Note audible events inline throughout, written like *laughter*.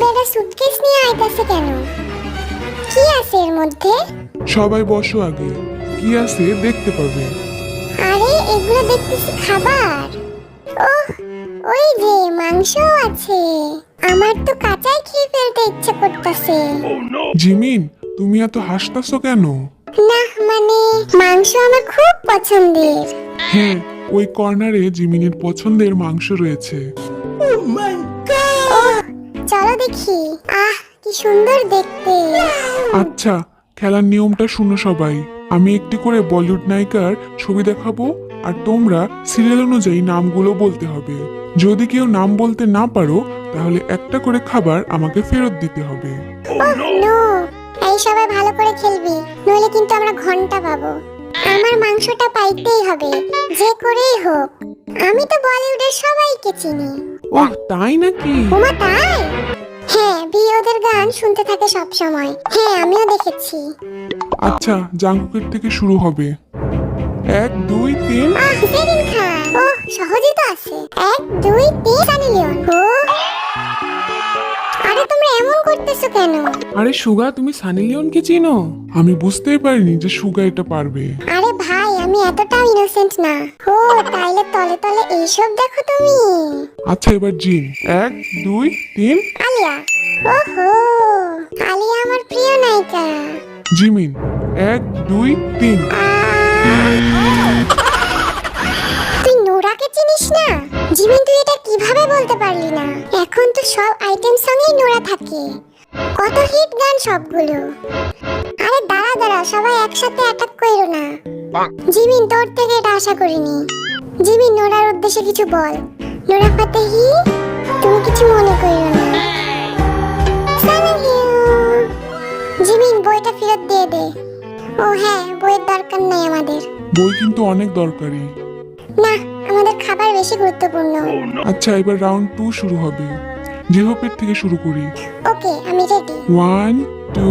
বেটা সুটকেস নিয়ে আইতাছে কেন? কি আছে এর মধ্যে? সবাই বসো আগে। কি আছে দেখতে পাবে। আরে এগুলো দেখতেছি খাবার। ওহ ওই যে মাংস আছে। আমার তো কাঁচাই খেয়ে ফেলতে ইচ্ছে করতেছে। জিমিন তুমি এত হাসতাছো কেন? না মানে মাংস আমার খুব পছন্দের। হ্যাঁ ওই কর্নারে জিমিনের পছন্দের মাংস রয়েছে। ওহ চলো দেখি। আহ কি সুন্দর দেখতে। আচ্ছা খেলার নিয়মটা শুনো সবাই। আমি একটি করে বলিউড নায়িকার ছবি দেখাবো আর তোমরা সিরিয়াল অনুযায়ী নামগুলো বলতে হবে। যদি কেউ নাম বলতে না পারো তাহলে একটা করে খাবার আমাকে ফেরত দিতে হবে। নো। এই সবাই ভালো করে খেলবি নইলে কিন্তু আমরা ঘণ্টা পাবো। আমার মাংসটা পাইতেই হবে যে করেই হোক। আমি তো বলিউডের সবাইকে চিনি। ওহ তাই নাকি? ওমা তাই? হ্যাঁ গান শুনতে থাকে সব সময় হ্যাঁ আমিও দেখেছি। আচ্ছা জাঙ্কুকের থেকে শুরু হবে। এক দুই তিন। আহ সেরিন খান ও সহজই তো আছে। এক দুই তিন সানি লিওন ও। আরে তোমরা এমন করতেছো কেন? আরে সুগা তুমি সানি লিওনকে চিনো? আমি বুঝতেই পারিনি যে সুগা এটা পারবে। আরে ভাই আমি এতটাও ইনোসেন্ট না। ও তাইলে তলে তলে এইসব দেখো তুমি। আচ্ছা এবার জিন। এক দুই তিন। আলিয়া ওহো আলিয়া আমার প্রিয় নায়িকা। জিমিন এক দুই তিন! তুই নোরাকে চিনিস না? জিমিন তুই এটা কীভাবে বলতে পারলি না? এখন তো সব আইটেম সঙ্গেই নোরা থাকে। কত হিট গান সবগুলো। আরে দাঁড়া দাঁড়া সবাই একসাথে অ্যাটাক কইরো না। জিমিন তোর থেকে এটা আশা করিনি। জিমিন নোরার উদ্দেশ্যে কিছু বল। নোরা ফাতেহি তুমি কিছু মনে কইরো না। জিমিন বইটা ফেরত দিয়ে দে। ও হ্যাঁ বইয়ের দরকার নেই আমাদের। বই কিন্তু অনেক দরকারি। না আমাদের খাবার বেশি গুরুত্বপূর্ণ। আচ্ছা এবার রাউন্ড টু শুরু হবে। জেহোপের থেকে শুরু করি। ওকে আমি রেডি ওয়ান টু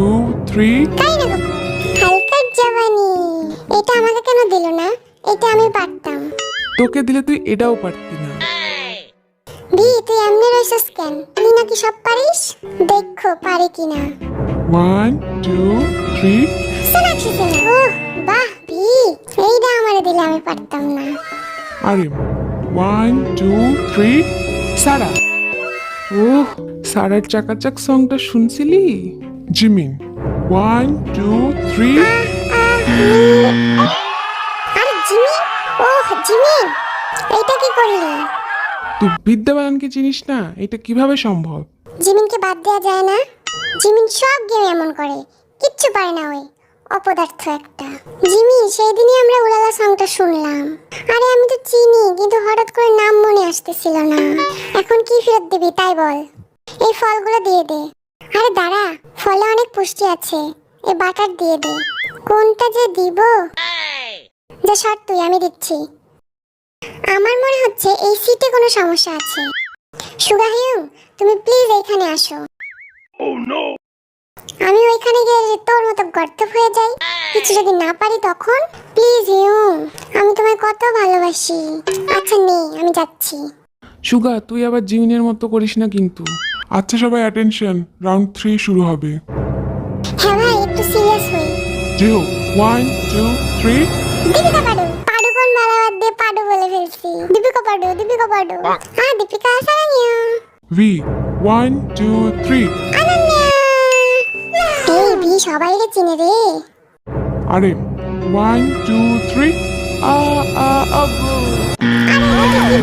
থ্রি তাই না? গো হালকার জওয়ানি এটা আমাকে কেন দিল না? এটা আমি পারতাম। তোকে দিলে তুই এটাও পারতি না। বি তুই এমনি রইছস কেন? তুই নাকি সব পারিস? দেখো পারি কিনা। One two three Sonakshi Sinha ওহ বাহ বি এইটা আমারে দিলে আমি পারতাম না। আরে ওয়ান টু থ্রি সারা। ওহ সারার চাকাচাক সংটা শুনছিলি? জিমিন ওয়ান টু থ্রি আরে জিমি ওহ জিমি এইটা কি করলি? তুই বিদ্যা বালানকে চিনিস না? এটা কীভাবে সম্ভব? জিমিনকে বাদ দেওয়া যায় না। জিমিন সব গেম এমন করে কিচ্ছু পারে না ওই। অপদার্থ একটা। জিমি সেই দিনই আমরা উলালা সংটা শুনলাম। আরে, আমি তো চিনি, কিন্তু হঠাৎ করে নাম মনে আসতেছিল না। এখন কি ফেরত দিবি, তাই বল। এই ফলগুলো দিয়ে দে। আরে, দাঁড়া, ফলে অনেক পুষ্টি আছে। এই বাটার দিয়ে দে। কোনটা যে দিব? যা সর তুই, আমি দিচ্ছি। আমার মনে হচ্ছে এই সিটে কোনো সমস্যা আছে। সুগাহিউং, তুমি প্লিজ এইখানে আসো। আমি ওইখানে গিয়ে যদি তোর মতো গর্ত হয়ে যাই কিছু যদি না পারি তখন? প্লিজ ইউং আমি তোমায় কত ভালোবাসি। আচ্ছা নে আমি যাচ্ছি। সুগা তুই আবার জিমিনের মতো করিস না কিন্তু। আচ্ছা সবাই অ্যাটেনশন রাউন্ড থ্রি শুরু হবে। হ্যাঁ ভাই একটু সিরিয়াস হই। J Hope one two three Deepika Padu Padu কোন বালাবাদ দিয়ে পাডু বলে ফেলছি? দীপিকা পাডু দীপিকা পাডু। হ্যাঁ Deepika সারানিয়া V one two three Ananya এই বি সবাই রে চিনে রে। আরে ওয়ান টু থ্রি আ আ আরে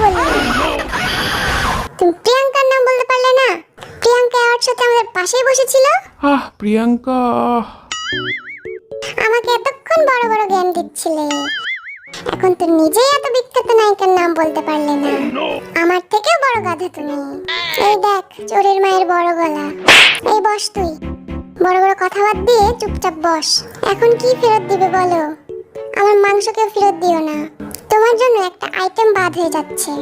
তুমি প্রিয়াঙ্কার নাম বলতে পারলে না? প্রিয়াঙ্কা আমার সাথে আমাদের পাশেই বসেছিল? আহ প্রিয়াঙ্কা। আমাকে এতক্ষণ বড় বড় জ্ঞান দিচ্ছিলে। এখন তো নিজেই এত বিখ্যাত নায়িকার নাম বলতে পারলে না। আমার থেকেও বড় গাধা তুমি। এই দেখ চোরের মায়ের বড় গলা। এই বস তুই। বড় বড় কথা বাদ দিয়ে চুপচাপ বস। এখন কি ফেরত দিবে বলো? আমার মাংসকেও ফেরত দিও না। তোমার জন্য একটা আইটেম বাদ হয়ে যাচ্ছে।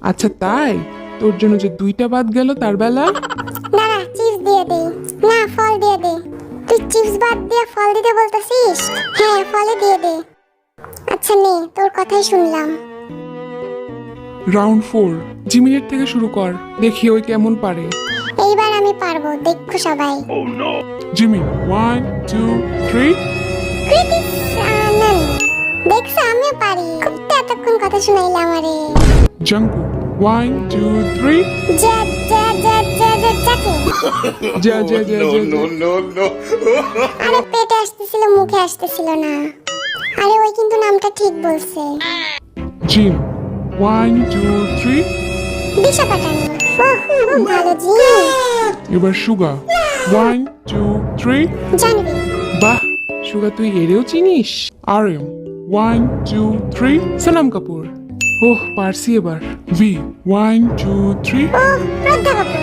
আচ্ছা তাই? তোর জন্য যে দুইটা বাদ গেল তার বেলা? না না চিপস দিয়ে দে না ফল দিয়ে দে। তুই চিপস বাদ দিয়ে ফল দিতে বলতেছিস? হ্যাঁ ফলে দিয়ে দে। আচ্ছা নে তোর কথাই শুনলাম। রাউন্ড ফোর জিমিনের থেকে শুরু কর। দেখি ওই কেমন পারে। এইবার আমি পারব দেখো সবাই। Jimin one two three Kritik Anand দেখছ আমিও পারি। খুব তো এতক্ষণ কথা শুনাইলে আমারে। জাঙ্কু ওয়ান টু থ্রি যা যা যা যা যা যাকে যা যা যা যা যা। আরে পেটে আসতেছিল মুখে আসতেছিল না। আরে ওই কিন্তু নামটা ঠিক বলছে। Jin one two three Disha Patani ভালো জি এবার সুগা ওয়ান টু থ্রি জানবি বাহ সুগা তুই এরেও চিনিস? R M one two three Sonam Kapoor ওহ পারছি এবার। ভি ওয়ান টু থ্রি ওহ শ্রদ্ধা কাপুর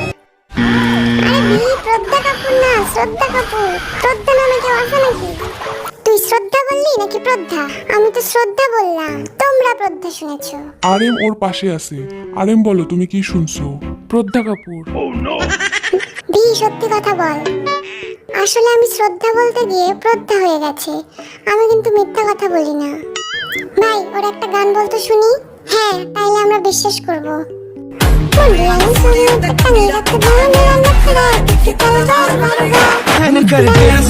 আরে বি শ্রদ্ধা কাপুর না শ্রদ্ধা কাপুর শ্রদ্ধা নামে কেউ আছে নাকি? তুই শ্রদ্ধা বললি নাকি শ্রদ্ধা আমি তো শ্রদ্ধা বললাম। তোমরা শ্রদ্ধা শুনেছো। আর এম ওর পাশে আছে। আর এম বলো তুমি কি শুনছো? প্রজ্ঞা কাপুর। ভি সত্যি কথা বল। আসলে আমি শ্রদ্ধা বলতে গিয়ে শ্রদ্ধা হয়ে গেছে। আমি কিন্তু মিথ্যা কথা বলি না। ভাই ওর একটা গান বলতো শুনি? হ্যাঁ তাইলে আমরা বিশ্বাস করব। মুন্ডিয়ানি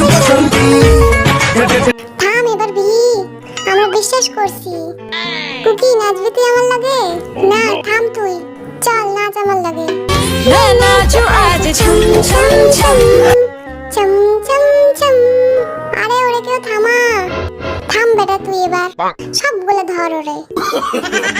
নাচো ছুম ছুম ছুম। চম চম চম আরে ওরে কেউ থামা। থাম বেটা তুই এবার। সবগুলো ধর ওরে। *laughs*